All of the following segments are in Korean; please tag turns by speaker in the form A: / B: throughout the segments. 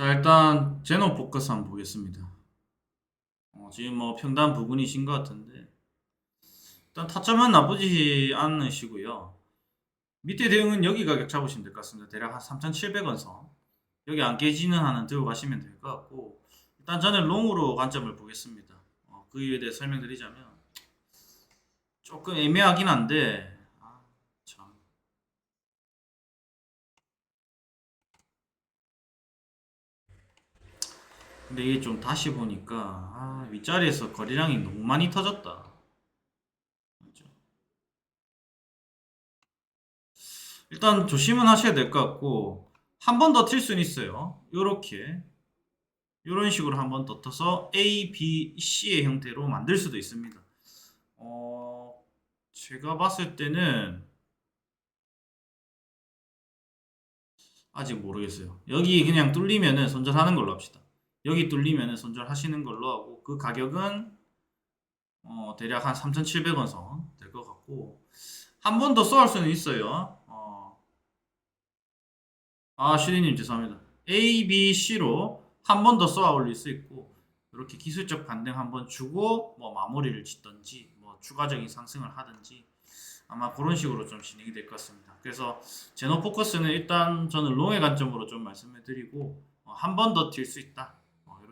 A: 자, 일단 제노 포커스 한번 보겠습니다. 어, 지금 뭐 평단 부분이신 것 같은데 일단 타점은 나쁘지 않으시고요. 밑에 대응은 여기 가격 잡으시면 될 것 같습니다. 대략 한 3,700원 선. 여기 안 깨지는 한은 들고 가시면 될 것 같고 일단 저는 롱으로 관점을 보겠습니다. 어, 그 이유에 대해 설명드리자면 조금 애매하긴 한데 근데 이게 좀 다시 보니까 아, 윗자리에서 거리량이 너무 많이 터졌다. 맞죠? 일단 조심은 하셔야 될 것 같고 한 번 더 튈 수는 있어요. 요렇게 요런 식으로 한 번 더 터서 A, B, C의 형태로 만들 수도 있습니다. 어, 제가 봤을 때는 아직 모르겠어요. 여기 그냥 뚫리면은 손절하는 걸로 합시다. 여기 뚫리면은 손절하시는 걸로 하고 그 가격은 어, 대략 한 3,700원 선 될 것 같고 한 번 더 쏘할 수는 있어요. 어. 아, 슈리님 죄송합니다. A, B, C로 한 번 더 쏘아 올릴 수 있고 이렇게 기술적 반등 한 번 주고 뭐 마무리를 짓던지 뭐 추가적인 상승을 하든지 아마 그런 식으로 좀 진행이 될 것 같습니다. 그래서 제노 포커스는 일단 저는 롱의 관점으로 좀 말씀을 드리고 한 번더튈수 있다.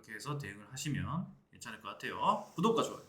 A: 어, 이렇게 해서 대응을 하시면 괜찮을 것 같아요. 구독과 좋아요.